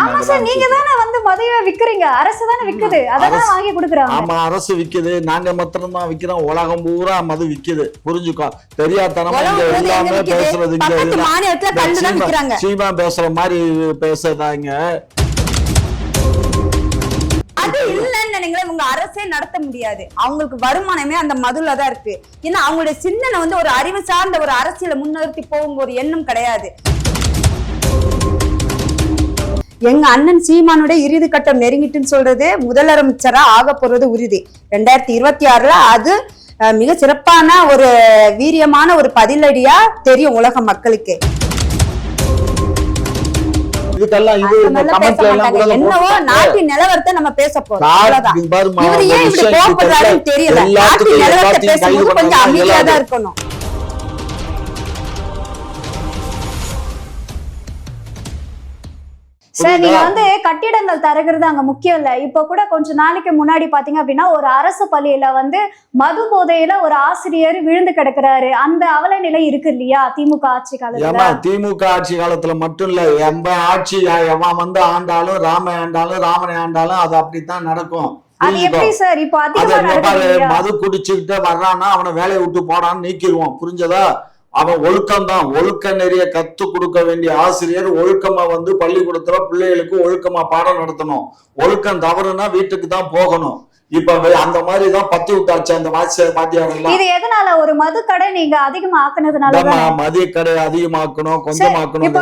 ஆமா சார் நீங்க தானே வந்து மதுவை விக்கிறீங்க. அரசு தானே விக்குது. அதான் வாங்கி கொடுக்குறாங்க. ஆமா அரசு விக்குது. நாங்க மாத்திரம் தான் விக்கிறோம். உலகம் பூரா மது விக்குது. புரிஞ்சுக்கோ. தெரியாதனமா உலகம் இங்க பூரா எங்க எல்லாமே விக்குது? பேசுறது இங்க பக்கத்து எல்லாம் மாநிலத்துல இந்த கல்லு தான் சீமா- விக்கிறாங்க. சீமா பேசுற மாதிரி பேசுறாங்க அது இல்லைன்னு நினைங்களேன் உங்க அரசே நடத்த முடியாது. அவங்களுக்கு வருமானமே அந்த மதுல தான் இருக்கு. ஏன்னா அவங்களுடைய சிந்தனை வந்து ஒரு அறிவு சார்ந்த ஒரு அரசியலை முன்னிறுத்தி போகும் ஒரு எண்ணம் கிடையாது. எங்க அண்ணன் சீமானுடைய இறுதி கட்டம் நெருங்கிட்டுன்னு சொல்றது முதலமைச்சரா ஆக போறது உறுதி. ரெண்டாயிரத்தி இருபத்தி ஆறுல அது மிக சிறப்பான ஒரு வீரியமான ஒரு பதிலடியா தெரியும் உலக மக்களுக்கு. என்னவோ நாட்டின் நிலவரத்தை நம்ம பேச போறோம். தெரியல. நாட்டின் நிலவரத்தை பேசும்போது கொஞ்சம் அமைதியா. தான் இருக்கணும். சார் நீங்க? வந்து கட்டிடங்கள் தரகிறது அங்க முக்கியம் இல்ல. இப்ப கூட கொஞ்ச நாளைக்கு முன்னாடி பாத்தீங்க அப்படின்னா ஒரு அரசு பள்ளியில வந்து மது போதையில ஒரு ஆசிரியர் விழுந்து கிடக்குறாரு. அந்த அவல நிலை இருக்கு இல்லையா திமுக ஆட்சி காலத்துல? திமுக ஆட்சி காலத்துல மட்டும் இல்ல எம்ப ஆட்சி எவன் வந்து ஆண்டாலும் ராம ஆண்டாலும் ராமனை ஆண்டாலும் அது அப்படித்தான் நடக்கும். மது குடிச்சுக்கிட்டு வர்றான்னா அவனை வேலையை விட்டு போடான்னு நீக்கிடுவான் புரிஞ்சதா? அவன் ஒழுக்கம் தான் ஒழுக்க நெறிய கத்து கொடுக்க வேண்டிய ஆசிரியர் ஒழுக்கமா வந்து பள்ளிக்கூடத்துல பிள்ளைகளுக்கு ஒழுக்கமா பாடம் நடத்தணும். ஒழுக்கம் தவறுனா வீட்டுக்கு தான் போகணும். இப்ப அந்த மாதிரி தான் பத்தி விட்டாச்சு அந்த வாட்ச பாத்தியார் எல்லாம் இது எதனால ஒரு மது கடை நீங்க அதிகமா ஆக்குனதுனால இந்த தான்? ம- மதிய கடை அதிகமாக்கணும் கொஞ்சமாக்கணும்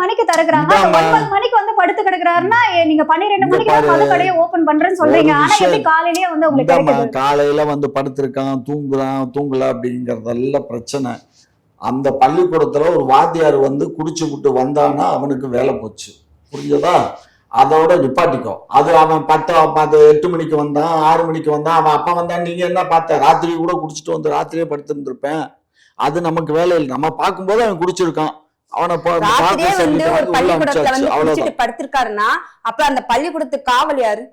மணிக்கு திறக்குறாங்க. ஒன்பது மணிக்கு வந்து படுத்து கிடக்குறாருன்னா நீங்க பன்னிரெண்டு மணிக்கு. மது கடையை ஓபன் பண்றேன்னு சொல்றீங்க. ஆனா. எப்படி காலையிலேயே வந்து உங்களுக்கு காலையில வந்து படுத்திருக்கான் தூங்குறான் தூங்கல அப்படிங்கறதெல்லாம் பிரச்சனை. அந்த பள்ளிக்கூடத்துல ஒரு வாத்தியார் வந்து குடிச்சு விட்டு வந்தான்னா அவனுக்கு வேலை போச்சு. புரிஞ்சதா? அதோட நிப்பாட்டிக்கோ. அது அவன் பத்து பத்து எட்டு மணிக்கு வந்தான் ஆறு மணிக்கு வந்தான் அவன் அப்பா வந்தான் நீங்க என்ன பார்த்த? ராத்திரி கூட குடிச்சிட்டு வந்து ராத்திரியே படுத்திருந்திருப்பேன். அது நமக்கு வேலை இல்லை. நம்ம பார்க்கும்போது அவன் குடிச்சிருக்கான். அவனை வந்து ஒரு பள்ளிக்கூடத்துல வந்து படுத்திருக்காருன்னா அப்ப அந்த பள்ளிக்கூடத்துக்கு காவல் யாரு?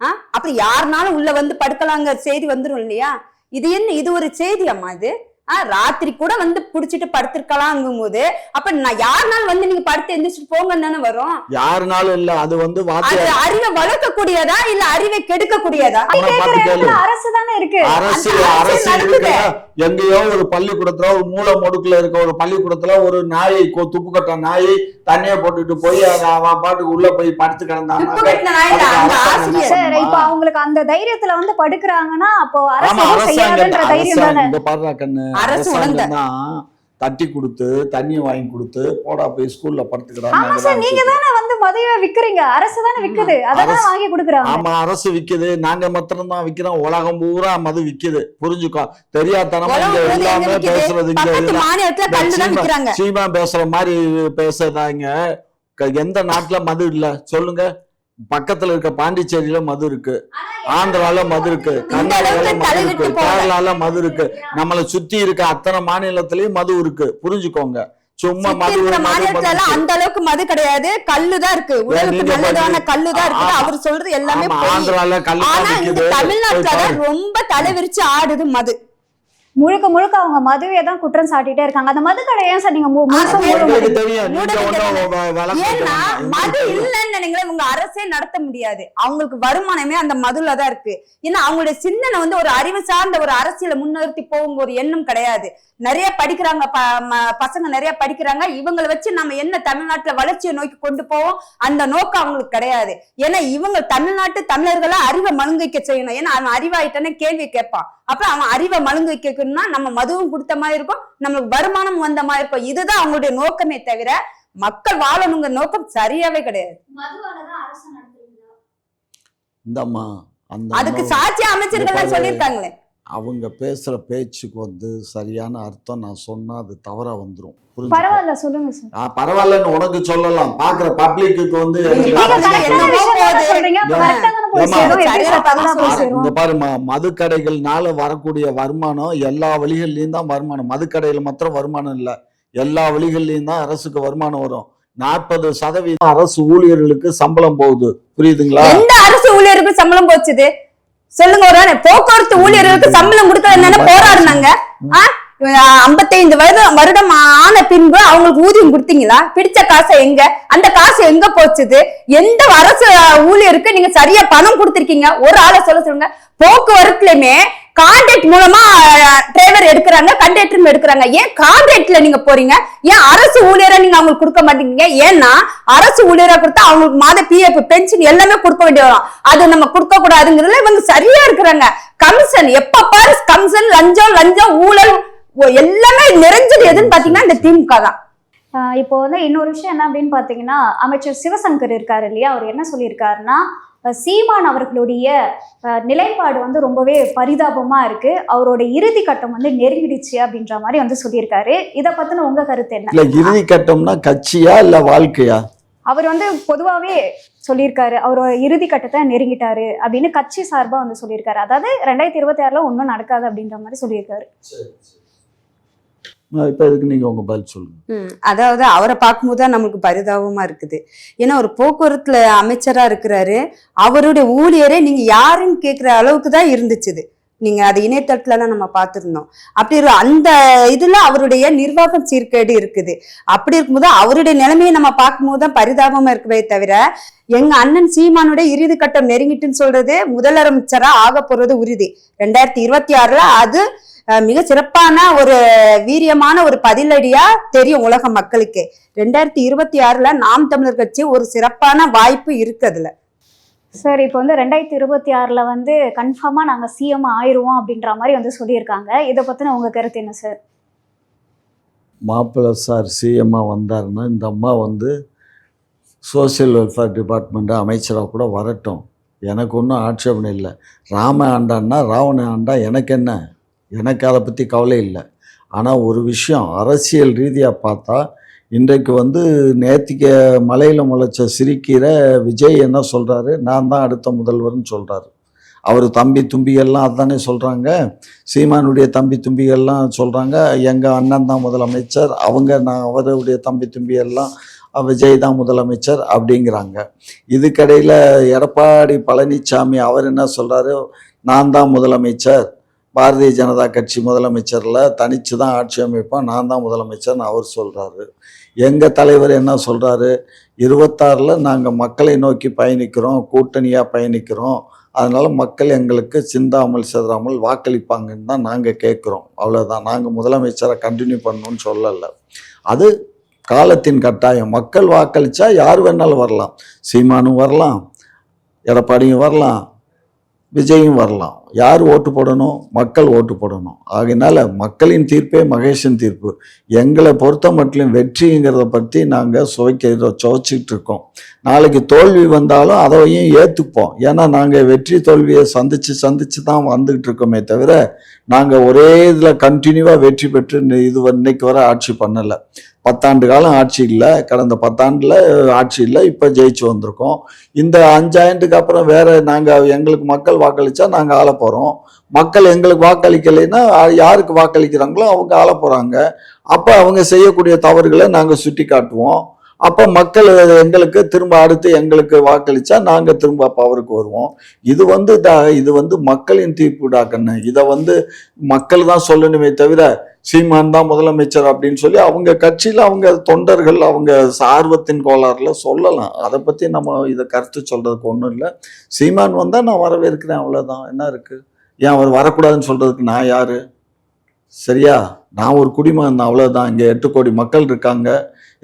ஆ? அப்ப யாருனாலும் உள்ள வந்து படுக்கலாங்க செய்தி வந்துரும் இல்லையா? இது என்ன? இது ஒரு செய்தி அம்மா இது? ஆ, ராத்திரி கூட வந்து புடிச்சிட்டு படுத்திருக்கலாங்கும் போது அப்ப நான் யாருனாலும் வந்து நீங்க படுத்து எந்திரிச்சிட்டு போங்கன்னு தானே வரும் யாருனாலும் இல்ல அது வந்து அது அறிவை வளர்க்கக்கூடியதா இல்ல அறிவை பார்த்து கேளு அரசு தானே இருக்கு. அரசு அரசு எங்கேயோ ஒரு பள்ளிக்கூடத்துல ஒரு மூல முடுக்குல இருக்க ஒரு பள்ளிக்கூடத்துல ஒரு நாயை துப்பு கட்ட நாயை தண்ணிய போட்டுட்டு போய் அவன் பாட்டுக்கு உள்ள போய் படுத்து துப்பு கிடந்தாங்க இப்ப. அவங்களுக்கு அந்த தைரியத்துல வந்து படுக்கிறாங்கன்னா அப்போ அரசு செய்யாதுன்ற அரசாங்கம் தைரியம் தானே. அரசு உணர்ந்த. தட்டி கொடுத்து தண்ணி வாங்கி கொடுத்து போடா போய் ஸ்கூல்ல நீங்க தானே வந்து மதுவை விக்கிறீங்க. அரசு தானே விக்குது. அதான் அரசு- வாங்கி கொடுக்குறாங்க. ஆமா அரசு விக்குது. நாங்க மாத்திரம் தான் விக்கிறோம். உலகம் பூரா மது விக்குது. புரிஞ்சுக்கோ. தெரியாதனமா இங்க எல்லாமே? பேசுறது இங்க சீமா- பேசுற மாதிரி பேசுறாங்க க- எந்த நாட்டுல மது இல்ல? சொல்லுங்க. பக்கத்துல இருக்க பாண்டிச்சேரியில மது இருக்கு. ஆந்திரால மது இருக்கு. கர்நாடகால மது இருக்கு. கேரளால மது இருக்கு. நம்மளை சுத்தி இருக்க அத்தனை மாநிலத்திலயும் மது இருக்கு. புரிஞ்சுக்கோங்க. சும்மா மது மாநிலத்துல அந்த அளவுக்கு மது கிடையாது. கல்லு தான் இருக்கு உடலுக்கு நல்லதான பாருங்க. கல்லு தான் இருக்குது. ஆமா. அவர் சொல்றது எல்லாமே ஆந்திரால கல்லு தமிழ்நாட்டுல ரொம்ப தலைவிரிச்சு ஆடுது மது. முழுக்க முழுக்க அவங்க மதுவையே தான் குற்றம் சாட்டிட்டே இருக்காங்க. அந்த மது கடை ஏன் சார் நீங்க ஏன்னா வைக்க. மது. இல்லைன்னு நினைங்களேன் உங்க அரசே நடத்த முடியாது. அவங்களுக்கு வருமானமே அந்த மதுல தான் இருக்கு. ஏன்னா அவங்களுடைய சிந்தனை வந்து ஒரு அறிவு சார்ந்த ஒரு அரசியலை முன்னிறுத்தி போகும் ஒரு எண்ணம் கிடையாது. நிறைய படிக்கிறாங்க பசங்க நிறைய படிக்கிறாங்க. இவங்களை வச்சு நம்ம என்ன தமிழ்நாட்டுல வளர்ச்சியை நோக்கி கொண்டு போவோம்? அந்த நோக்கம் அவங்களுக்கு கிடையாது. ஏன்னா இவங்க தமிழ்நாட்டு தமிழர்களை அறிவை மழுங்கிக்க செய்யணும். ஏன்னா அவன் அறிவாயிட்டானே கேள்வி கேட்பான். அப்ப அவன் அறிவை மழுங்க வைக்கணும்னா நம்ம மதுவும் கொடுத்த மாதிரி இருக்கும் நம்மளுக்கு வருமானம் வந்த மாதிரி இருக்கும். இதுதான் அவங்களுடைய நோக்கமே தவிர மக்கள் வாழணுங்கிற நோக்கம் சரியாவே கிடையாது. இந்தம்மா அந்த அதுக்கு அம்மா- சாட்சி அமைச்சர்கள். சொல்லியிருக்காங்களே. அவங்க பேசுற பேச்சுக்கு வந்து சரியான அர்த்தம் நான் சொன்னா அது தவறா வந்துரும். புரிஞ்சுக்கோ. பரவாயில்ல சொல்லுங்க சார். பரவாயில்லன்னு உனக்கு சொல்லலாம். பாக்குற பப்ளிக்கு வந்து இங்க பாருமா மதுக்கடைகள்னால வரக்கூடிய வருமானம் எல்லா வழிகள்லயும் தான் வருமானம். மதுக்கடையில மாத்திரம் வருமானம் இல்ல. எல்லா வழிகள்லயும் தான் அரசுக்கு வருமானம் வரும். நாற்பது சதவீதம் அரசு ஊழியர்களுக்கு சம்பளம் போகுது. புரியுதுங்களா? எந்த அரசு ஊழியருக்கு சம்பளம் போச்சுது? சொல்லுங்க ஒரு. போக்குவரத்து ஊழியர்களுக்கு சம்பளம் கொடுக்கறது என்னன்னு போராடினாங்க ஐம்பத்தைந்து வருடம் வருடம் ஆன பின்பு அவங்களுக்கு ஊதியம் கொடுத்தீங்களா? பிடிச்ச காசை எங்க? அந்த காசு எங்க போச்சுது? எந்த அரசு ஊழியருக்கு நீங்க சரியா பணம் கொடுத்திருக்கீங்க? ஒரு ஆளை சொல்ல சொல்லுங்க. போக்குவரத்துலயுமே கான்ட்ராக்ட் மூலமா டிரைவர் எடுக்கிறாங்க கண்டக்டரும் எடுக்கிறாங்க. ஏன் கான்ட்ராக்ட்ல நீங்க போறீங்க? ஏன் அரசு ஊழியரை நீங்க அவங்களுக்கு கொடுக்க மாட்டேங்கிறீங்க? ஏன்னா அரசு ஊழியரை கொடுத்தா அவங்களுக்கு மாத பிஎஃப் பென்ஷன் எல்லாமே கொடுக்க வேண்டிய வரும். அது நம்ம கொடுக்க கூடாதுங்கிறதுல இவங்க சரியா இருக்கிறாங்க. கமிஷன் எப்ப பாரு கமிஷன் லஞ்சம் லஞ்சம் ஊழல் எல்லாமே நிறைஞ்சது எதுன்னு பாத்தீங்கன்னா இந்த திமுக தான். இப்போ வந்து இன்னொரு விஷயம் என்ன அப்படின்னு பார்த்தீங்கன்னா அமைச்சர் சிவசங்கர் இருக்காரு இல்லையா? அவர் என்ன சொல்லியிருக்காருன்னா சீமான் அவர்களுடைய அஹ், நிலைப்பாடு வந்து ரொம்பவே பரிதாபமா இருக்கு. அவரோட இறுதி கட்டம் வந்து நெருங்கிடுச்சு அப்படின்ற மாதிரி வந்து சொல்லியிருக்காரு. இதை பத்தின உங்க கருத்து என்ன? இல்ல இறுதி கட்டம்னா கட்சியா இல்ல வாழ்க்கையா? அவர் வந்து பொதுவாகவே சொல்லியிருக்காரு அவரோட இறுதி கட்டத்தை நெருங்கிட்டாரு அப்படின்னு கட்சி சார்பா வந்து சொல்லியிருக்காரு. அதாவது ரெண்டாயிரத்தி இருபத்தி ஆறுல ஒன்றும் நடக்காது அப்படின்ற மாதிரி சொல்லியிருக்காரு. இப்போ இதுக்கு நீங்கள் உங்கள் பதில் சொல்லுங்கள் அதாவது அவரை பார்க்கும்போது தான் நமக்கு பரிதாபமா இருக்குது. ஏன்னா ஒரு போக்குவரத்துல அமைச்சரா இருக்கிறாரு. அவருடைய ஊழியரே நீங்க யாருன்னு கேட்குற அளவுக்கு தான் இருந்துச்சுது. நீங்க அது இணையதளத்துலலாம் நம்ம பார்த்துருந்தோம். அப்படி இரு அந்த இதுல அவருடைய நிர்வாகம் சீர்கேடு இருக்குது. அப்படி இருக்கும்போது அவருடைய நிலைமையை நம்ம பார்க்கும்போது தான் பரிதாபமா இருக்கவே தவிர எங்க அண்ணன் சீமானுடைய இறுதி கட்டம் நெருங்கிட்டுன்னு சொல்றது முதலமைச்சரா ஆக போறது உறுதி. ரெண்டாயிரத்தி இருபத்தி ஆறுல அது மிக சிறப்பான ஒரு வீரியமான ஒரு பதிலடியா தெரியும் உலக மக்களுக்கு. ரெண்டாயிரத்தி இருபத்தி ஆறுல நாம் தமிழர் கட்சி ஒரு சிறப்பான வாய்ப்பு இருக்கு அதுல. சார் இப்போ வந்து ரெண்டாயிரத்தி இருபத்தி ஆறுல வந்து கன்ஃபார்மா நாங்க சிஎம் ஆயிருவோம் அப்படின்ற மாதிரி வந்து சொல்லியிருக்காங்க. இதை பத்தின உங்க கருத்து என்ன சார் மாப்பிள்ளை சார் சிஎம்மா வந்தாருன்னா இந்த அம்மா வந்து சோஷியல் வெல்ஃபேர் டிபார்ட்மெண்ட் அமைச்சராக கூட வரட்டும். எனக்கு ஒன்றும் ஆட்சேபனை இல்லை. ராம ஆண்டான்னா ராவண ஆண்டா எனக்கு என்ன? எனக்கு அதை பற்றி கவலை இல்லை. ஆனால் ஒரு விஷயம் அரசியல் ரீதியாக பார்த்தா இன்றைக்கு வந்து நேத்திக்க மலையில் முளைச்ச சிரிக்கிற விஜய் என்ன சொல்கிறாரு நான் தான் அடுத்த முதல்வர்னு சொல்கிறாரு அவர் தம்பி தும்பிகள்லாம் அதானே சொல்கிறாங்க சீமானுடைய தம்பி தும்பிகள்லாம் சொல்கிறாங்க எங்கள் அண்ணன் தான் முதலமைச்சர். அவங்க நான் அவருடைய தம்பி தும்பியெல்லாம் விஜய் தான் முதலமைச்சர் அப்படிங்கிறாங்க. இதுக்கடையில் எடப்பாடி பழனிசாமி அவர் என்ன சொல்கிறாரு நான் தான் முதலமைச்சர். பாரதிய ஜனதா கட்சி முதலமைச்சரில் தனித்து தான் ஆட்சி அமைப்போம் நான் தான் முதலமைச்சர்னு அவர் சொல்கிறாரு எங்கள் தலைவர் என்ன சொல்கிறாரு இருபத்தாறில் நாங்கள் மக்களை நோக்கி பயணிக்கிறோம் கூட்டணியாக பயணிக்கிறோம். அதனால் மக்கள் எங்களுக்கு சிந்தாமல் சிதறாமல் வாக்களிப்பாங்கன்னு தான் நாங்கள் கேட்குறோம் அவ்வளோதான் நாங்கள் முதலமைச்சரை கண்டினியூ பண்ணணும்னு சொல்லலை. அது காலத்தின் கட்டாயம். மக்கள் வாக்களித்தா யார் வேணாலும் வரலாம். சீமானும் வரலாம். எடப்பாடியும் வரலாம். விஜயும் வரலாம். யார் ஓட்டு போடணும்? மக்கள் ஓட்டு போடணும். ஆகினால மக்களின் தீர்ப்பே மகேஷின் தீர்ப்பு. எங்களை பொறுத்த மட்டும் வெற்றிங்கிறத பற்றி நாங்கள் சுவைக்க சுவைச்சிட்டு இருக்கோம். நாளைக்கு தோல்வி வந்தாலும் அதையும் ஏற்றுப்போம் ஏன்னா நாங்கள் வெற்றி தோல்வியை சந்தித்து சந்தித்து தான் வந்துக்கிட்டு இருக்கோமே தவிர நாங்கள் ஒரே இதில் கண்டினியூவாக வெற்றி பெற்று இது வ- இன்னைக்கு வர ஆட்சி பண்ணலை. பத்தாண்டு காலம் ஆட்சி இல்லை. கடந்த பத்தாண்டில் ஆட்சி இல்லை. இப்போ ஜெயிச்சு வந்திருக்கோம். இந்த அஞ்சாண்டுக்கு அப்புறம் வேறு நாங்கள் எங்களுக்கு மக்கள் வாக்களித்தா நாங்கள் ஆளை போகிறோம் மக்கள் எங்களுக்கு வாக்களிக்கலைன்னா யாருக்கு வாக்களிக்கிறாங்களோ அவங்க ஆள போகிறாங்க அப்போ அவங்க செய்யக்கூடிய தவறுகளை நாங்கள் சுட்டி காட்டுவோம் அப்போ மக்கள் எங்களுக்கு திரும்ப அடுத்து எங்களுக்கு வாக்களிச்சா நாங்கள் திரும்ப பவருக்கு வருவோம். இது வந்து த- இது வந்து மக்களின் தீர்ப்புடா கண்ணு. இதை வந்து மக்கள் தான் சொல்லணுமே தவிர சீமான் தான் முதலமைச்சர் அப்படின்னு சொல்லி அவங்க கட்சியில் அவங்க தொண்டர்கள் அவங்க ஆர்வத்தின் கோளாறுல சொல்லலாம். அதை பற்றி நம்ம இதை கருத்து சொல்கிறதுக்கு ஒன்றும் இல்லை. சீமான் வந்தால் நான் வரவேற்கிறேன் அவ்வளோதான் என்ன இருக்குது ஏன் அவர் வரக்கூடாதுன்னு சொல்கிறதுக்கு நான் யார்? சரியா? நான் ஒரு குடிமகன் அவ்வளோதான் இங்கே எட்டு கோடி மக்கள் இருக்காங்க.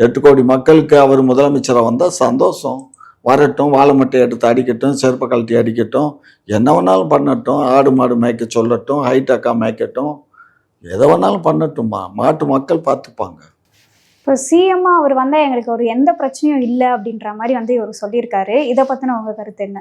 எட்டு கோடி மக்களுக்கு அவர் முதலமைச்சராக வந்தால் சந்தோஷம். வரட்டும் வாழை மட்டை எடுத்து அடிக்கட்டும் செருப்பை கழட்டி அடிக்கட்டும். என்ன வேணாலும் பண்ணட்டும் ஆடு மாடு மேய்க்க சொல்லட்டும் ஹைட்டாக்கா மேய்க்கட்டும். எதை வேணாலும் பண்ணட்டும்மா. மாட்டு மக்கள் பார்த்துப்பாங்க. இப்போ சிஎம்மா அவர் வந்தா எங்களுக்கு ஒரு எந்த பிரச்சனையும் இல்லை அப்படின்ற மாதிரி வந்து இவர் சொல்லியிருக்காரு. இதை பத்தின உங்க கருத்து என்ன?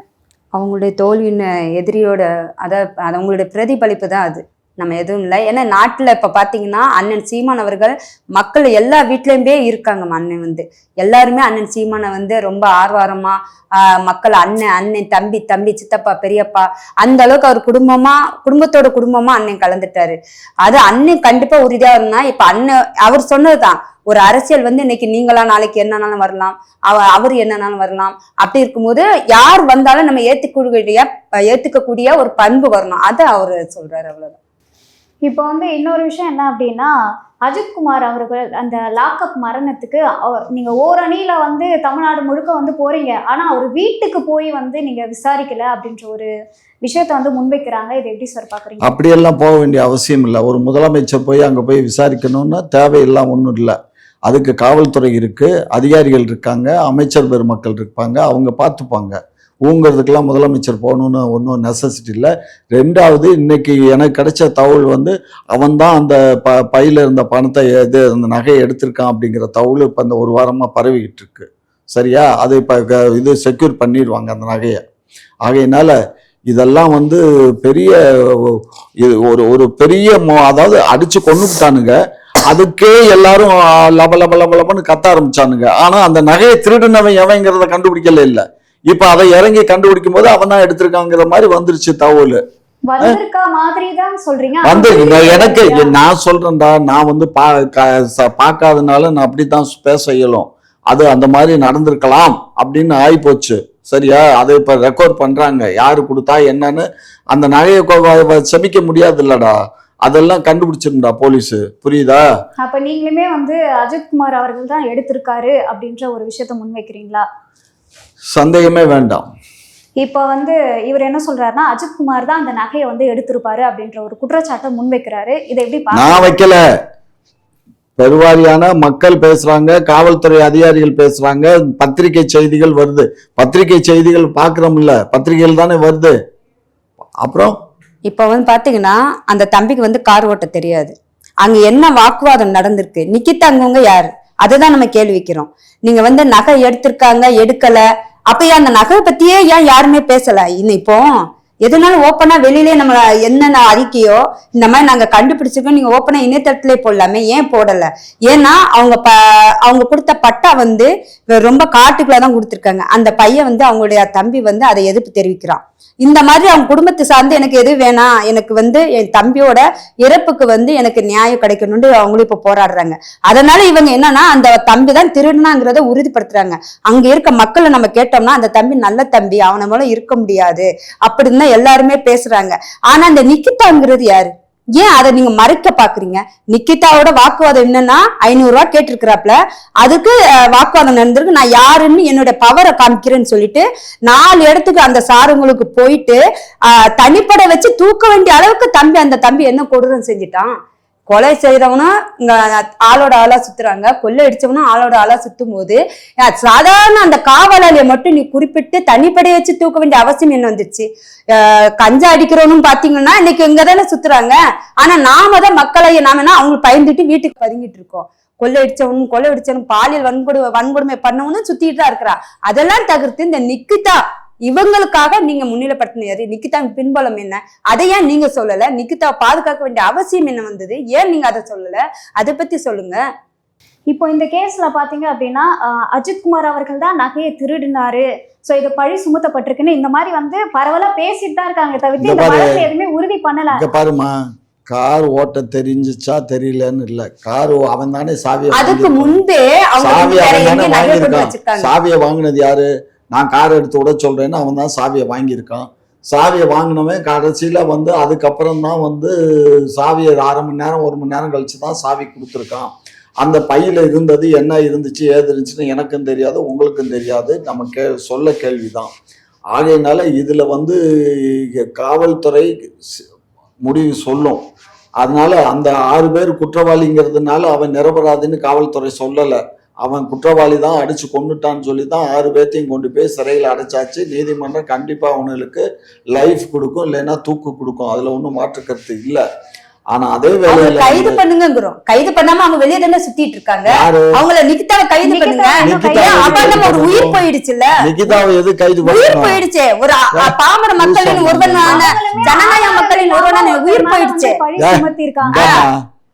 அவங்களுடைய தோல்வியின் எதிரியோட அத அது அவங்களுடைய பிரதிபலிப்பு தான் அது. நம்ம எதுவும் இல்லை. ஏன்னா நாட்டில் இப்போ பார்த்தீங்கன்னா அண்ணன் சீமான் அவர்கள் மக்கள் எல்லா வீட்லேயுமே இருக்காங்க அண்ணன் வந்து. எல்லாருமே அண்ணன் சீமானை வந்து ரொம்ப ஆர்வாரமா ஆஹ் மக்கள் அண்ணன் அண்ணன் தம்பி தம்பி சித்தப்பா பெரியப்பா அந்த அளவுக்கு அவர் குடும்பமா குடும்பத்தோட குடும்பமா அண்ணன் கலந்துட்டாரு. அது அண்ணன் கண்டிப்பா உறுதியாக இருந்தா இப்ப அண்ணன் அவர் சொன்னதுதான். ஒரு அரசியல் வந்து இன்னைக்கு நீங்களா நாளைக்கு என்னனாலும் வரலாம். அவ அவர் என்னனாலும் வரலாம். அப்படி இருக்கும்போது யார் வந்தாலும் நம்ம ஏத்துக்கூடிய ஏத்துக்கக்கூடிய ஒரு பண்பு வரணும். அதை அவர் சொல்றாரு அவ்வளவுதான். இப்போ வந்து இன்னொரு விஷயம் என்ன அப்படின்னா அஜித்குமார் அவர்கள் அந்த லாக்அப் மரணத்துக்கு அவர் நீங்க ஓரணியில வந்து தமிழ்நாடு முழுக்க வந்து போறீங்க. ஆனா அவர் வீட்டுக்கு போய் வந்து நீங்க விசாரிக்கல அப்படின்ற ஒரு விஷயத்த வந்து முன்வைக்கிறாங்க. இதை எப்படி சார் பாக்குறீங்க? அப்படியெல்லாம் போக வேண்டிய அவசியம் இல்லை. ஒரு முதலமைச்சர் போய் அங்கே போய் விசாரிக்கணும்னா தேவையெல்லாம் ஒன்றும் இல்லை. அதுக்கு காவல்துறை இருக்குது அதிகாரிகள் இருக்காங்க அமைச்சர் பெருமக்கள் இருப்பாங்க அவங்க பார்த்துப்பாங்க. ஊங்கிறதுக்கெல்லாம் முதலமைச்சர் போகணும்னு ஒன்றும் நெசசிட்டி இல்லை. ரெண்டாவது இன்னைக்கு எனக்கு கிடைச்ச தகவல் வந்து அவன் தான் அந்த ப பையில் இருந்த பணத்தை இது அந்த நகையை எடுத்திருக்கான் அப்படிங்கிற தகவல் இப்போ அந்த ஒரு வாரமாக பரவிக்கிட்டு இருக்கு. சரியா? அதை இப்போ இது செக்யூர் பண்ணிடுவாங்க அந்த நகையை. ஆகையினால இதெல்லாம் வந்து பெரிய இது ஒரு ஒரு பெரிய மோ- அதாவது அடித்து கொண்டுட்டானுங்க அதுக்கே எல்லாரும் லப லப லப லபன்னு கத்த ஆரம்பிச்சானுங்க. ஆனால் அந்த நகையை திருடினவன் எவங்கிறத கண்டுபிடிக்கல இல்லை. இப்ப அதை இறங்கி கண்டுபிடிக்கும் போது அவன் தான் எடுத்திருக்காங்கிற மாதிரி வந்துருச்சு தகவல். எனக்கு? நான் சொல்றேன்டா நான் வந்து பா க- ச- பார்க்காதனால நான் அப்படித்தான் பேச இயலும் அது அந்த மாதிரி நடந்திருக்கலாம் அப்படின்னு ஆயிப்போச்சு. சரியா? அதை இப்ப ரெக்கார்ட் பண்றாங்க. யாரு கொடுத்தா என்னன்னு அந்த நகையை செமிக்க முடியாது இல்லடா அதெல்லாம் கண்டுபிடிச்சிருந்தா போலீஸ். புரியுதா? அப்ப நீங்களுமே வந்து அஜித்குமார் அவர்கள் தான் எடுத்திருக்காரு அப்படின்ற ஒரு விஷயத்த முன்வைக்கிறீங்களா? சந்தேகமே வேண்டாம். இப்போ வந்து இவர் என்ன சொல்றாருன்னா அஜித்குமார் தான் அந்த நகையை வந்து எடுத்திருப்பாரு அப்படின்ற ஒரு குற்றச்சாட்டை முன்வைக்கிறாரு. இதை எப்படி நான்? வைக்கல. பெருவாரியான மக்கள் பேசுறாங்க காவல்துறை அதிகாரிகள் பேசுறாங்க பத்திரிகை செய்திகள் வருது. பத்திரிகை செய்திகள் பார்க்குறோம்ல பத்திரிகைகள் தானே வருது. அப்புறம்? இப்ப வந்து பாத்தீங்கன்னா அந்த தம்பிக்கு வந்து கார் ஓட்ட தெரியாது. அங்க என்ன வாக்குவாதம் நடந்திருக்கு? நிக்கித்தாங்கவங்க யாரு? அதுதான் நம்ம கேள்விக்கிறோம் நீங்க வந்து நகை எடுத்திருக்காங்க எடுக்கல அப்ப அந்த நகை பத்தியே ஏன் யாருமே பேசல? இன்னும் இப்போ எதுனாலும் ஓப்பனா வெளியிலே நம்ம என்னென்ன அறிக்கையோ இந்த மாதிரி நாங்க கண்டுபிடிச்சிருக்கோம். நீங்க ஓப்பனா இணையதளத்திலே போடலாமே. ஏன் போடல? ஏன்னா அவங்க ப அவங்க கொடுத்த பட்டா வந்து ரொம்ப காட்டுக்குள்ள தான் கொடுத்துருக்காங்க. அந்த பையன் வந்து அவங்களுடைய தம்பி வந்து அதை எதிர்ப்பு தெரிவிக்கிறான். இந்த மாதிரி அவங்க குடும்பத்தை சார்ந்து எனக்கு எது வேணாம். எனக்கு வந்து என் தம்பியோட இறப்புக்கு வந்து எனக்கு நியாயம் கிடைக்கணும்னு அவங்களும் இப்ப போராடுறாங்க. அதனால இவங்க என்னன்னா அந்த தம்பி தான் திருடுனாங்கிறத உறுதிப்படுத்துறாங்க. அங்க இருக்க மக்களை நம்ம கேட்டோம்னா அந்த தம்பி நல்ல தம்பி அவனை மூலம் இருக்க முடியாது. அப்படின்னு தான் எல்லாருமே பேசுறாங்க. ஆனா அந்த நிக்கிதாங்கிறது யாரு? ஏன் அதை நீங்க மறைக்க பாக்குறீங்க? நிக்கிதாவோட வாக்குவாதம் என்னன்னா ஐநூறு ரூபா கேட்டிருக்கிறாப்ல அதுக்கு வாக்குவாதம் நடந்திருக்கு. நான் யாருன்னு என்னோட பவரை காமிக்கிறேன்னு சொல்லிட்டு நாலு இடத்துக்கு அந்த சாருங்களுக்கு போயிட்டு ஆஹ், தனிப்பட வச்சு தூக்க வேண்டிய அளவுக்கு தம்பி அந்த தம்பி என்ன கொடுறன்னு செஞ்சுட்டான்? கொலை செய்யறவனும் இங்க ஆளோட ஆளா சுத்துறாங்க. கொள்ளை அடிச்சவனும் ஆளோட ஆளா சுத்தும் போது சாதாரண அந்த காவலாளியை மட்டும் நீ குறிப்பிட்டு தனிப்படைய வச்சு தூக்க வேண்டிய அவசியம் என்ன வந்துச்சு? கஞ்சா அடிக்கிறவனும் பாத்தீங்கன்னா இன்னைக்கு இங்க தானே சுத்துறாங்க. ஆனா நாம தான் மக்களை நாம என்ன பயந்துட்டு வீட்டுக்கு பதுங்கிட்டு இருக்கோம். கொள்ளை அடிச்சவனும் கொள்ளை அடிச்சவனும் பாலியல் வன்கொடு வன்கொடுமை பண்ணவனும் சுத்திட்டு தான் இருக்கிறா. அதெல்லாம் தவிர்த்து இந்த நிக்கிதா இவங்களுக்காக நீங்க முன்னிலைப்படுத்தின யாரு நிக்கிதா பின்புலம் என்ன? அதை ஏன் நீங்க சொல்லல? நிக்கிதாவை பாதுகாக்க வேண்டிய அவசியம் என்ன வந்தது? ஏன் நீங்க அதை சொல்லல? அதை பத்தி சொல்லுங்க. இப்போ இந்த கேஸ்ல பாத்தீங்க அப்படின்னா அஜித்குமார் அவர்கள் தான் நகையை திருடினாரு. சோ இது பழி சுமத்தப்பட்டிருக்குன்னு இந்த மாதிரி வந்து பரவலா பேசிட்டு தான் இருக்காங்க தவிர்த்து இந்த. வழக்குல எதுவுமே உறுதி பண்ணல. இங்க பாருமா கார் ஓட்ட தெரிஞ்சுச்சா தெரியலன்னு இல்ல. கார் அவன் தானே சாவியை அதுக்கு. முன்பே சாவியை வாங்கினது யாரு? நான் கார் எடுத்து விட சொல்கிறேன்னு அவன் தான் சாவியை வாங்கியிருக்கான். சாவியை வாங்கினவன் கடைசியில் வந்து அதுக்கப்புறம் தான் வந்து சாவியை அரை மணி நேரம் ஒரு மணி நேரம் கழித்து தான் சாவி கொடுத்துருக்கான். அந்த பையில் இருந்தது என்ன இருந்துச்சு ஏது இருந்துச்சுன்னு எனக்கும் தெரியாது உங்களுக்கும் தெரியாது. நம்ம கே சொல்ல கேள்விதான். ஆகையினால இதில் வந்து காவல்துறை முடிவு சொல்லும். அதனால அந்த ஆறு பேர் குற்றவாளிங்கிறதுனால அவன் நிரபராதின்னு காவல்துறை சொல்லலை. அவன் குற்றவாளி தான் அடிச்சு கொண்டுட்டான்னு சொல்லி தான் ஆறு பேர்த்தையும் கொண்டு போய் சிறையில் அடைச்சாச்சு. நீதிமன்றம் கண்டிப்பா அவனுக்கு லைஃப் கொடுக்கும் இல்லைன்னா தூக்கு கொடுக்கும். அதுல ஒன்றும் மாற்று கருத்து இல்லை. ஆனா அதே வேலையில கைது பண்ணுங்கிறோம் கைது பண்ணாம அவங்க வெளியே தானே சுத்திட்டு இருக்காங்க? அவங்கள நிக்கிதாவை கைது பண்ணுங்க. ஒரு உயிர் பண்ணணும்? போயிடுச்சுல்ல? நிகிதாவை எது கைது உயிர் போயிடுச்சே. ஒரு பாமர மக்களின் ஒருவனான ஜனநாயக மக்களின் ஒருவனான உயிர் போயிடுச்சே.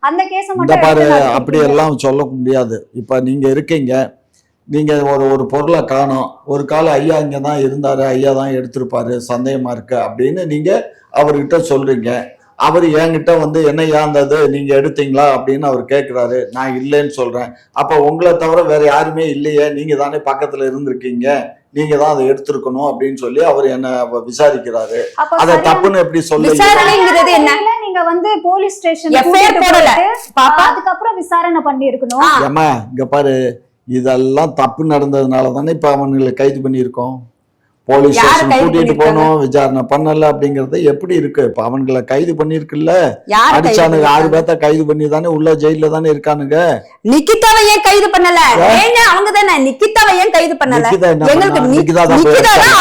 அந்த கேஸ மட்டும் பாரு எடுத்து நடத்திருக்கீங்க. அப்படி எல்லாம் சொல்ல முடியாது. இப்ப நீங்க இருக்கீங்க நீங்க ஒரு ஒரு பொருளை காணோம். ஒரு கால ஐயா இங்க தான் இருந்தாரு ஐயா தான் எடுத்திருப்பாரு சந்தேகமா இருக்கு அப்படின்னு நீங்க அவர்கிட்ட சொல்றீங்க. அவர் என்கிட்ட வந்து என்னையா இருந்தது நீங்க எடுத்தீங்களா? அப்படின்னு அவர் கேட்கிறாரு நான் இல்லைன்னு சொல்றேன். அப்ப உங்களை தவிர வேற யாருமே இல்லையே நீங்க தானே பக்கத்துல இருந்திருக்கீங்க. நீங்க தான் அதை எடுத்திருக்கணும் அப்படின்னு சொல்லி அவர் என்ன விசாரிக்கிறாரு. அதை தப்புன்னு எப்படி சொல்ல என்ன? நீங்க வந்து போலீஸ் ஸ்டேஷன் FIR போடல. பாப்பா? அதுக்கப்புறம் விசாரணை பண்ணி இருக்கணும் இங்க பாரு இதெல்லாம் தப்பு நடந்ததுனால தானே இப்ப அவனுங்களை கைது பண்ணியிருக்கோம். போலீஸ் யார் ஸ்டேஷன் கூட்டிட்டு? போனோம் விசாரணை பண்ணல அப்படிங்கறது எப்படி இருக்கு? இப்ப அவனுங்களை கைது பண்ணிருக்குல்ல? அடிச்சானுங்க ஆறு? பேர்த்த கைது பண்ணி தானே உள்ள ஜெயில தானே இருக்கானுங்க? நிக்கிதாவை ஏன் கைது பண்ணல? ஏங்க அவங்க தானே நிக்கிதாவை ஏன் கைது பண்ணல? எங்களுக்கு நிக்கிதா?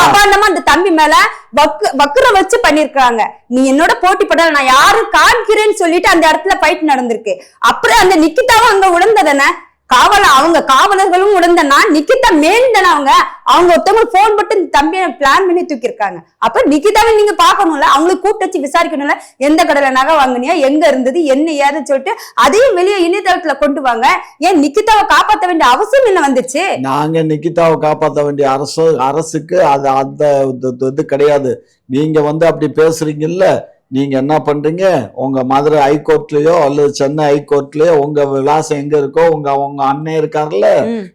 அபாண்டமா அந்த தம்பி மேல வக்கு வக்குரம் வச்சு பண்ணிருக்காங்க. நீ என்னோட போட்டி போடல நான் யாரு காண்கிறேன்னு சொல்லிட்டு அந்த இடத்துல ஃபைட் நடந்திருக்கு. அப்புறம் அந்த நிக்கிதாவும் அங்க உடந்ததானே காவல அவங்க காவலர்களும் உடந்தனா நிக்கிதா மேல் அவங்க. அவங்க ஒருத்தவங்க போன் போட்டு இந்த தம்பியை பிளான் பண்ணி தூக்கியிருக்காங்க. அப்ப நிக்கிதாவை நீங்க பாக்கணும்ல அவங்களுக்கு கூப்பிட்டு வச்சு விசாரிக்கணும்ல? எந்த கடையில நகை வாங்கினியா? எங்க இருந்தது? என்ன ஏதுன்னு சொல்லிட்டு அதையும் வெளியே இணையதளத்துல கொண்டு வாங்க. ஏன் நிக்கிதாவை காப்பாற்ற வேண்டிய அவசியம் என்ன வந்துச்சு? நாங்க நிக்கிதாவை காப்பாற்ற வேண்டிய அரசு அரசுக்கு அது அந்த இது- இது கிடையாது. நீங்க வந்து அப்படி பேசுறீங்கல்ல நீங்க என்ன பண்றீங்க? உங்க மதுரை ஹைகோர்ட்லயோ அல்லது சென்னை ஹைகோர்ட்லயோ உங்க விலாசம் எங்க இருக்கோ உங்க உங்க அண்ணன் இருக்காருல்ல.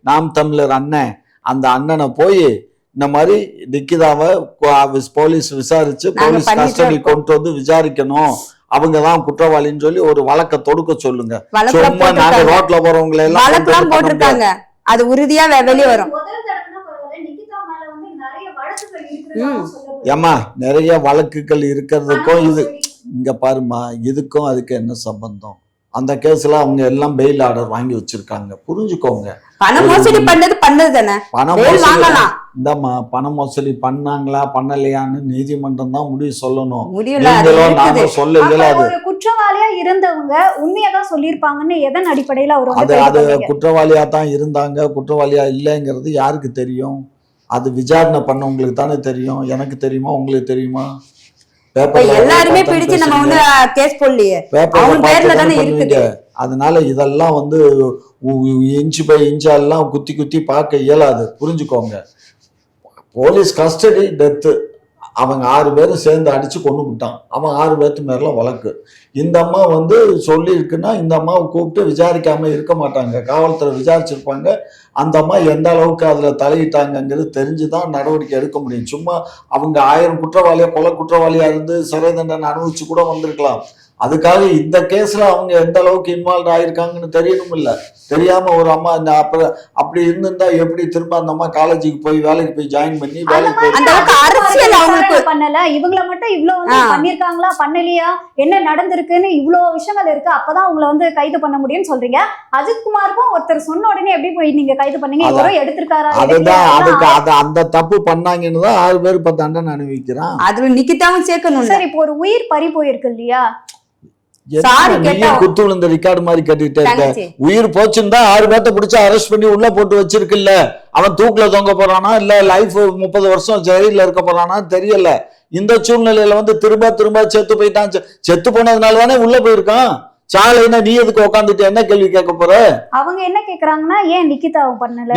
நாம் தமிழர் அண்ணன். அந்த அண்ணனை போய் இந்த மாதிரி நிக்கிதாவை போலீஸ் விசாரிச்சு போலீஸ் கஸ்டடி. கொண்டு வந்து விசாரிக்கணும். அவங்க தான் குற்றவாளின்னு சொல்லி ஒரு வழக்க தொடுக்க சொல்லுங்க. சும்மா நாங்க ரோட்ல போறவங்களை எல்லாம். போட்டிருக்காங்க. அது உறுதியா வெளியே வரும் முதல் தடவைனா பரவாயில்ல நிகிதா மேல வந்து நிறைய வழக்குகள் இருக்கிறதா ம். சொல்லப்படுது. ஏம்மா நிறைய வழக்குகள் இருக்கிறதுக்கும் இது. இங்க பாருமா இதுக்கும் அதுக்கு என்ன சம்பந்தம் அந்த கேஸ்ல அவங்க எல்லாம் பெயில் ஆர்டர் வாங்கி வச்சிருக்காங்க புரிஞ்சுக்கோங்க பண மோசடி பண்ணது பண்ணது தானே பண மோசடி இந்தாம்மா பண மோசடி பண்ணாங்களா பண்ணலையான்னு நீதிமன்றம் தான் முடிவு சொல்லணும் நாம இருக்குது சொல்ல அப்ப இயலாது ஒரு குற்றவாளியா இருந்தவங்க உண்மையாதான் சொல்லியிருப்பாங்கன்னு எதன் அடிப்படையில அவர் வந்து அது அது? குற்றவாளியா தான் இருந்தாங்க குற்றவாளியா இல்லைங்கிறது யாருக்கு தெரியும் அது விசாரணை பண்ணவங்களுக்கு தானே தெரியும். எனக்கு தெரியுமா? உங்களுக்கு தெரியுமா? எல்லாருமே பிடிச்சு நம்ம. வந்து கேஸ் போடலையே. அவங்க பேர்ல தானே இருக்குது. அதனால இதெல்லாம் வந்து இன்ச்சு பை இன்ச்செல்லாம் குத்தி குத்தி பார்க்க இயலாது. புரிஞ்சுக்கோங்க. போலீஸ் கஸ்டடி டெத்து அவங்க ஆறு பேரும் சேர்ந்து அடித்து கொண்டு விட்டான். அவன் ஆறு பேர்த்து மேல வழக்கு. இந்த அம்மா வந்து சொல்லியிருக்குன்னா இந்த அம்மாவை கூப்பிட்டு விசாரிக்காமல் இருக்க மாட்டாங்க. காவல்துறை விசாரிச்சிருப்பாங்க. அந்த அம்மா எந்த அளவுக்கு அதில் தலையிட்டாங்கங்கிறது தெரிஞ்சுதான் நடவடிக்கை எடுக்க முடியும். சும்மா அவங்க ஆயிரம் குற்றவாளியாக கொலை குற்றவாளியாக இருந்து சிறை தண்டனை அனுபவிச்சு கூட வந்திருக்கலாம். அதுக்காக இந்த கேஸில் அவங்க எந்த அளவுக்கு இன்வால்வ் ஆயிருக்காங்கன்னு தெரியணும் இல்லை தெரியாம ஒரு அம்மா இந்த அப்புறம் அப்படி இருந்திருந்தா எப்படி திரும்ப அந்த அம்மா காலேஜுக்கு போய் வேலைக்கு போய் ஜாயின் பண்ணி வேலைக்கு போய் அந்த அளவுக்கு அரசியல் அவங்களுக்கு விசாரணை பண்ணல. இவங்கள மட்டும் இவ்ளோ வந்து. பண்ணிருக்காங்களா? பண்ணலையா? என்ன நடந்திருக்குன்னு இவ்ளோ விஷயங்கள் இருக்கு. அப்பதான் உங்களை வந்து கைது பண்ண முடியும்னு சொல்றீங்க. அஜித் குமாருக்கும் ஒருத்தர் சொன்ன உடனே எப்படி போய் நீங்க கைது பண்ணீங்க. இவரும் எடுத்திருக்காரா? அதுதான்? அதுக்கு அது அந்த தப்பு பண்ணாங்கன்னு தான் ஆறு பேர் இப்ப தண்டனை அனுபவிக்கிறான். அதுல நிக்கிதாவும் சேர்க்கணும் சரி இப்போ ஒரு உயிர் பறி போயிருக்கு இல்லையா Sorry என்ன கேட்டா- நீயும் குத்து விழுந்த ரெக்கார்டு மாதிரி கேட்டுக்கிட்டே இருக்க? உயிர் போச்சுன்னு ஆறு பேர்த்த பிடிச்சி அரெஸ்ட் பண்ணி உள்ள போட்டு வச்சிருக்குல்ல. அவன் தூக்குல தொங்க போறானா? இல்ல லைஃப் முப்பது வருஷம் ஜெயில இருக்க போறானா தெரியல. இந்த சூழ்நிலையில வந்து திரும்ப திரும்ப செத்து போயிட்டான். செத்து போனதுனால தானே உள்ள போயிருக்கான்? சாலைன்னா நீ எதுக்கு உட்காந்துட்டு என்ன கேள்வி கேட்க போற? அவங்க என்ன கேக்குறாங்கன்னா ஏன் நிக்கிதாவை பண்ணல?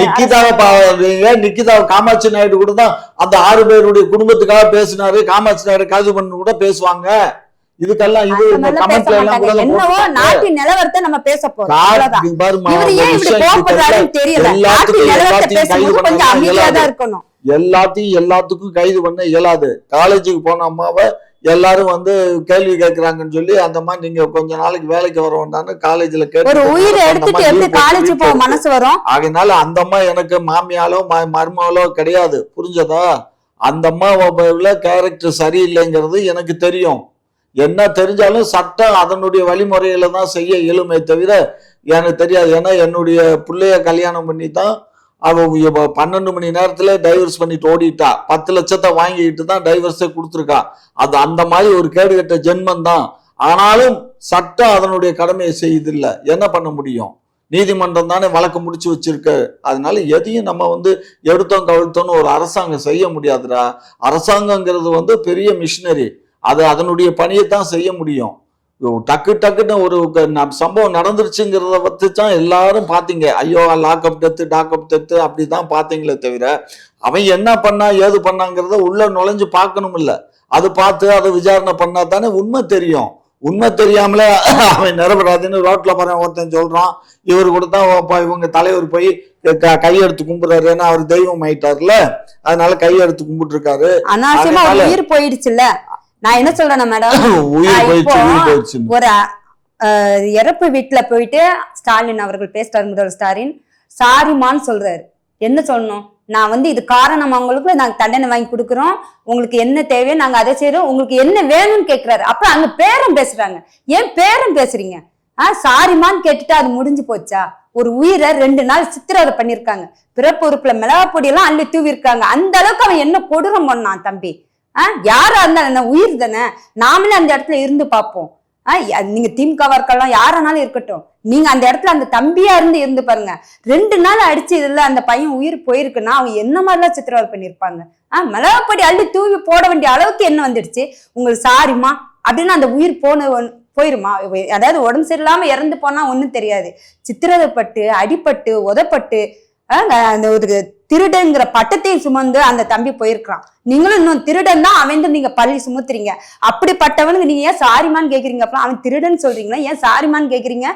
நிக்கிதாவை காமாட்சி நாயுடு கூட தான் அந்த ஆறு பேருடைய குடும்பத்துக்காக பேசினாரு. காமாட்சி நாயுடு காது பண்ணு கூட பேசுவாங்க. இதுக்கெல்லாம் இது கமெண்ட்ல எல்லாம் கூட என்னவோ. நாட்டின் நிலவரத்தை நம்ம பேச போறோம் இது தெரியல. எல்லாத்துக்கும் நிலவரத்தை பேசும்போது கொஞ்சம் அமைதியா. தான் இருக்கணும் எல்லாத்தையும் எல்லாத்துக்கும் கைது பண்ண இயலாது காலேஜுக்கு போன அம்மாவை எல்லாரும் வந்து கேள்வி கேட்கறாங்கன்னு சொல்லி அந்த மாதிரி நீங்க கொஞ்ச நாளைக்கு வேலைக்கு வர வேண்டாம்னு காலேஜ்ல ஒரு உயிரை எடுத்துட்டு எப்படி காலேஜ் போக. மனசு வரும் அதனால அந்த அம்மா எனக்கு மாமியாலோ ம- மருமகளோ கிடையாது புரிஞ்சதா அந்த அம்மா கேரக்டர் சரியில்லைங்கிறது எனக்கு தெரியும் என்ன தெரிஞ்சாலும் சட்டம் அதனுடைய வழிமுறையில தான் செய்ய இயலுமே தவிர எனக்கு தெரியாது. ஏன்னா என்னுடைய பிள்ளைய கல்யாணம் பண்ணி தான் அவ பன்னெண்டு மணி நேரத்துல டைவர்ஸ் பண்ணிட்டு ஓடிட்டா. பத்து லட்சத்தை வாங்கிட்டு தான் டைவர்ஸே கொடுத்துருக்கா. அது அந்த மாதிரி ஒரு கேடு கட்ட ஜென்மம் தான். ஆனாலும் சட்டம் அதனுடைய கடமையை செய்யுதில்ல என்ன பண்ண முடியும்? நீதிமன்றம் தானே வழக்கு முடிச்சு வச்சிருக்கு. அதனால எதையும் நம்ம வந்து எடுத்தோம் கவிழ்த்தோன்னு ஒரு அரசாங்கம் செய்ய முடியாதுடா. அரசாங்கங்கிறது வந்து பெரிய மிஷினரி அது அதனுடைய பணியை தான் செய்ய முடியும். டக்கு டக்குன்னு ஒரு சம்பவம் நடந்துருச்சுங்கிறத பத்தி தான் எல்லாரும் பாத்தீங்க. ஐயோ லாக்அப் டெத்து டாக்அப் டெத்து அப்படிதான் பாத்தீங்களே தவிர அவன் என்ன பண்ணா ஏது பண்ணாங்கிறத உள்ள நுழைஞ்சு பார்க்கணும் இல்ல அது பார்த்து அதை விசாரணை பண்ணா தானே உண்மை தெரியும். உண்மை தெரியாமலே அவன் நிரபராதின்னு ரோட்ல போறேன் ஒருத்தன் சொல்றான். இவர் கூட தான் இவங்க தலைவர் போய் க- கையெடுத்து கும்பிடுறாரு ஏன்னா அவர் தெய்வம் ஆயிட்டார்ல. அதனால கையெடுத்து கும்பிட்டு இருக்காரு போயிடுச்சுல்ல. நான் என்ன சொல்றேன்னா மேடம் ஒரு இறப்பு வீட்டுல போயிட்டு ஸ்டாலின் அவர்கள் பேசுறாரு முதல் ஸ்டாலின். சாரிமான்னு சொல்றாரு. என்ன சொல்லணும்? நான் வந்து இது காரணம் அவங்களுக்கு நாங்க தண்டனை வாங்கி கொடுக்குறோம். உங்களுக்கு என்ன தேவையோ நாங்க அதை செய்யறோம் உங்களுக்கு என்ன வேணும்னு கேக்குறாரு. அப்புறம் அங்க பேரம் பேசுறாங்க. ஏன் பேரம் பேசுறீங்க? ஆ சாரிமான்னு கேட்டுட்டு அது முடிஞ்சு போச்சா? ஒரு உயிரை ரெண்டு நாள் சித்திரவதை பண்ணிருக்காங்க பிறப்பு உறுப்புல மிளகா பொடி எல்லாம் அள்ளி தூவி இருக்காங்க அந்த அளவுக்கு அவன் என்ன கொடூரம் பண்ணான் தம்பி? யாரா இருந்தாலும் என்ன உயிர் தானே? நாமளே அந்த இடத்துல இருந்து பார்ப்போம். ஆ, நீங்க திமுகவா இருக்கலாம் யாரானாலும் இருக்கட்டும். நீங்க அந்த இடத்துல அந்த தம்பியா இருந்து இருந்து பாருங்க. ரெண்டு நாள் அடிச்சு இதுல அந்த பையன் உயிர் போயிருக்குன்னா அவங்க என்ன மாதிரிலாம் சித்திரவதை பண்ணியிருப்பாங்க? ஆஹ் மிளகாப்பொடி அள்ளி தூவி போட வேண்டிய அளவுக்கு என்ன வந்துடுச்சு? உங்களுக்கு சாரிம்மா? அப்படின்னு அந்த உயிர் போன ஒன்- போயிருமா? அதாவது உடம்பு சரியில்லாம இறந்து போனா ஒன்றும் தெரியாது. சித்திரதைப்பட்டு அடிப்பட்டு உதப்பட்டு அந்த ஒரு திருடங்கிற பட்டத்தையும் சுமந்து அந்த தம்பி போயிருக்கிறான். நீங்களும் இன்னும் திருடன் தான் அவன் நீங்க பள்ளி சுமத்துறீங்க. அப்படிப்பட்டவனுக்கு நீங்க ஏன் சாரிமான்னு கேக்குறீங்க? அப்புறம் அவன் திருடன் சொல்றீங்களா? ஏன் சாரிமான்னு கேக்குறீங்க?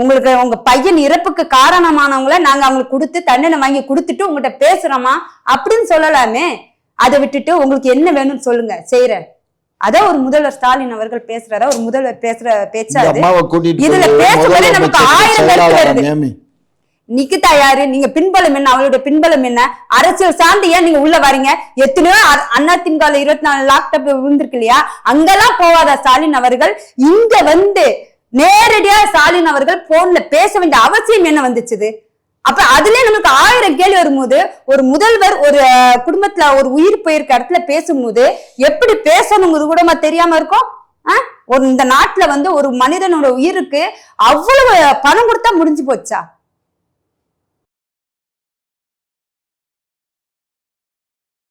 உங்களுக்கு உங்க பையன் இறப்புக்கு காரணமானவங்கள நாங்க அவங்களுக்கு கொடுத்து தண்டனை வாங்கி கொடுத்துட்டு உங்ககிட்ட பேசுறோமா? அப்படின்னு சொல்லலாமே. அதை விட்டுட்டு உங்களுக்கு என்ன வேணும்னு சொல்லுங்க. செய்யறேன் அதான் ஒரு முதல்வர் ஸ்டாலின் அவர்கள் பேசுறாரா. ஒரு முதல்வர் பேசுற பேச்சா இதுல பேசும்போதே நமக்கு ஆயிரம் கருத்து வருது. நிக்கிதா யாரு? நீங்க பின்பலம் என்ன? அவளுடைய பின்பலம் என்ன? அரசியல் சார்ந்து ஏன் நீங்க உள்ள வரீங்க? எத்தனையோ அண்ணா திமுக இருபத்தி நாலு லேப்டாப் விழுந்திருக்கு இல்லையா? அங்கெல்லாம் போவாத ஸ்டாலின் அவர்கள். இங்க வந்து நேரடியா ஸ்டாலின் அவர்கள் போன்ல பேச வேண்டிய அவசியம் என்ன வந்துச்சுது? அப்ப அதுலயே நமக்கு ஆயிரம் கேள்வி வரும்போது ஒரு முதல்வர் ஒரு குடும்பத்துல ஒரு உயிர் போயிருக்க இடத்துல பேசும்போது எப்படி பேசணுங்கிறது கூட தெரியாம இருக்கும். ஆ? ஒரு இந்த நாட்டுல வந்து ஒரு மனிதனோட உயிருக்கு அவ்வளவு பணம் கொடுத்தா முடிஞ்சு போச்சா?